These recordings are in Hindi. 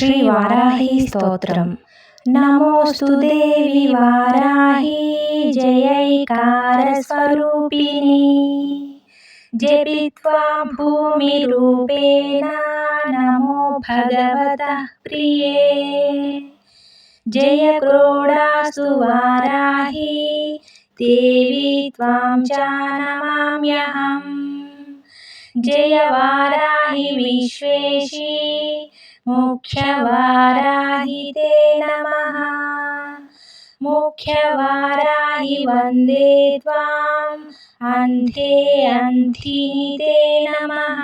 శ్రీ వారాహి స్తోత్రం. నమోస్తు దేవి వారాహి జయైకార స్వరూపిణి. జపిత్వా భూమిరూపేణ నమో భగవత ప్రియే. జయ క్రోడాసు వారాహి దేవి త్వాం జానమామ్యహం. జయ వారాహి విశ్వేశీ. मुख्यवाराहि ते नमः। मुख्यवाराहि वंदे त्वाम्। अन्धे अन्धिनि ते नमः।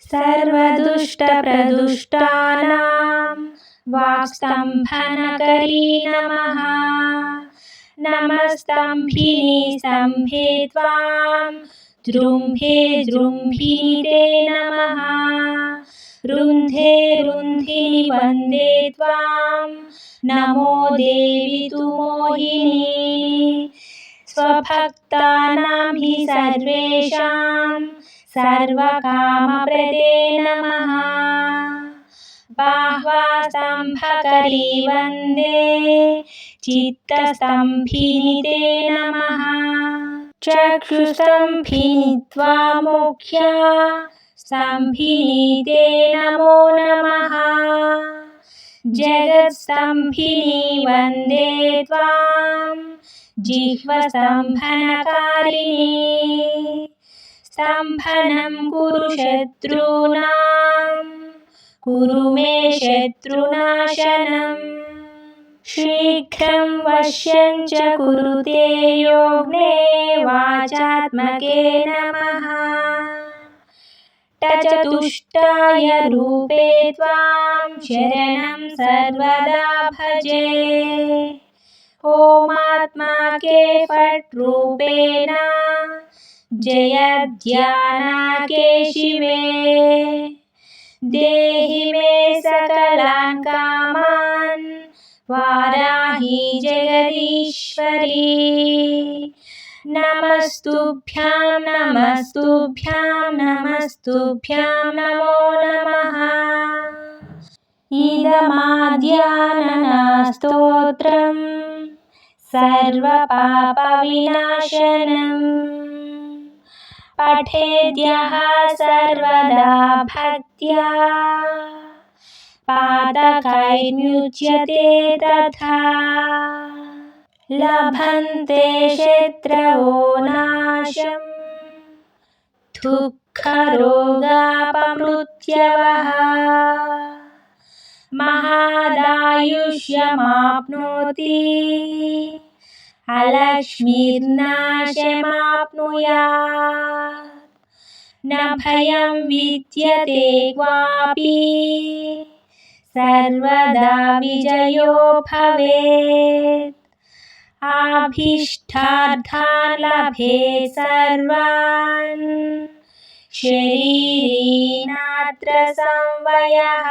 सर्वदुष्टप्रदुष्टानां वाक्स्तम्भनकरी नमः। नमस्तम्भिनि स्तम्भे त्वां दृम्भे दृम्भिनि ते नमः। रुन्धे रुन्धिनि वंदे त्वां नमो देवि तु मोहिनी। स्वभक्तानां हि सर्वेषां सर्वकामप्रदे नमः। बाह्वास्तम्भकरी वंदे। चित्तस्तम्भिनि ते नमः। चक्षुस्तम्भिनि त्वा मुख्या स्तम्भिनी नमो। नमः जगत्स्तम्भिनी वन्दे त्वां। जिह्वस्तम्भनकारिणी स्तम्भनं कुरु शत्रूणां। कुरु मे शत्रुनाशनम् शीघ्रं वश्यं च कुरुते योग्ने वाचात्मके नमः। चतुष्टाय रूपे त्वां शरणं सर्वदा भजे। ओमात्मा के फट्रूपेण जयध्यानाके शिवे। देहि मे कामान् वाराहि जगदीश्वरी नमस्तुभ्यां नमस्तुभ्यां नमस्तुभ्यां नमो नमः इदमाद्याननास्तोत्रं सर्वपापविनाशनम् पठेद्यः सर्वदा भक्त्या पादकैर्मुच्यते तथा। लभन्ते शत्रवो नाशम्। दुःखरोगापमृत्यवः। महादायुष्यमाप्नोति। अलक्ष्मीर्नाशमाप्नुयात्। न भयं विद्यते क्वापि। सर्वदा विजयो भवेत् आभीष्टार्थान् लभे सर्वान्। शरीरीनात्र संवयः।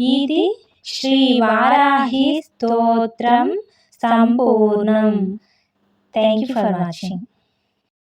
इति श्रीवाराही स्तोत्रं सम्पूर्णम्। Thank you for watching